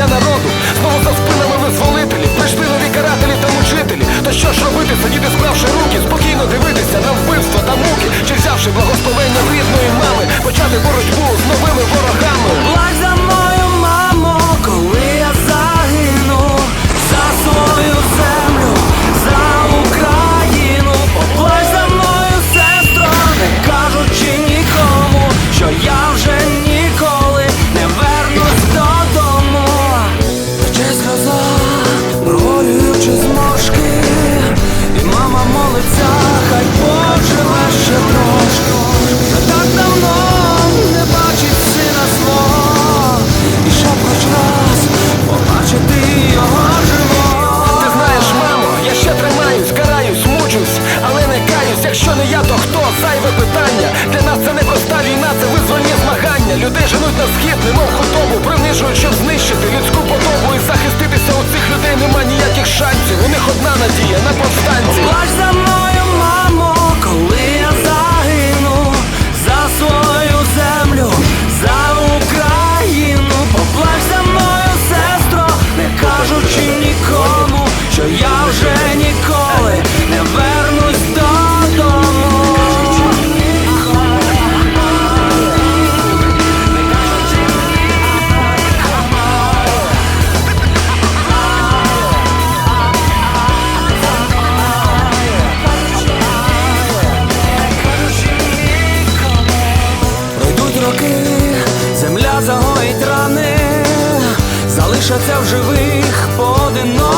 до дорог Гонять на схід, немов худобу, принижуючи щоб лише це в живих поодино.